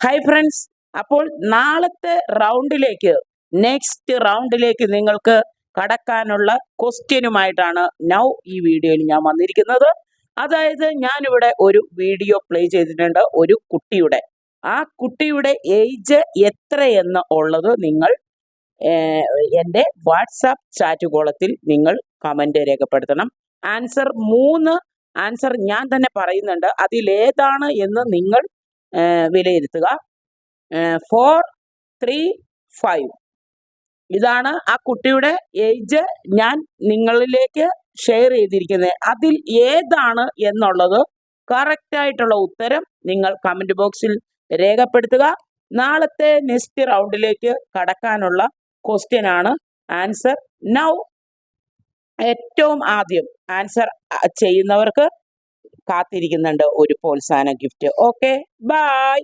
Hi friends അപ്പോൾ നാളത്തെ റൗണ്ടിലേക്ക് next റൗണ്ടിലേക്ക് നിങ്ങൾക്ക് കടക്കാനുള്ള ക്വസ്റ്റ്യനുമായിട്ടാണ് നൗ ഈ വീഡിയോയിൽ ഞാൻ വന്നിരിക്കുന്നത്. അതായത് ഞാനിവിടെ ഒരു വീഡിയോ പ്ലേ ചെയ്തിട്ടുണ്ട് ഒരു കുട്ടിയുടെ. ആ കുട്ടിയുടെ ഏജ് എത്രയെന്ന് ഉള്ളത് നിങ്ങൾ എന്റെ വാട്സാപ്പ് ചാറ്റ് കോളത്തിൽ നിങ്ങൾ കമന്റ് രേഖപ്പെടുത്തണം. ആൻസർ മൂന്ന് ആൻസർ ഞാൻ തന്നെ പറയുന്നുണ്ട്. അതിലേതാണ് എന്ന് നിങ്ങൾ വിലയിരുത്തുക. ഫോർ ത്രീ ഫൈവ് ഇതാണ് ആ കുട്ടിയുടെ ഏജ് ഞാൻ നിങ്ങളിലേക്ക് ഷെയർ ചെയ്തിരിക്കുന്നത്. അതിൽ ഏതാണ് എന്നുള്ളത് കറക്റ്റായിട്ടുള്ള ഉത്തരം നിങ്ങൾ കമന്റ് ബോക്സിൽ രേഖപ്പെടുത്തുക. നാളത്തെ നെക്സ്റ്റ് റൗണ്ടിലേക്ക് കടക്കാനുള്ള ക്വസ്റ്റ്യൻ ആണ് ആൻസർ നൗ ഏറ്റവും ആദ്യം ആൻസർ ചെയ്യുന്നവർക്ക് കാത്തിരിക്കുന്നുണ്ട് ഒരു പ്രോത്സാഹന ഗിഫ്റ്റ് ഓക്കെ ബൈ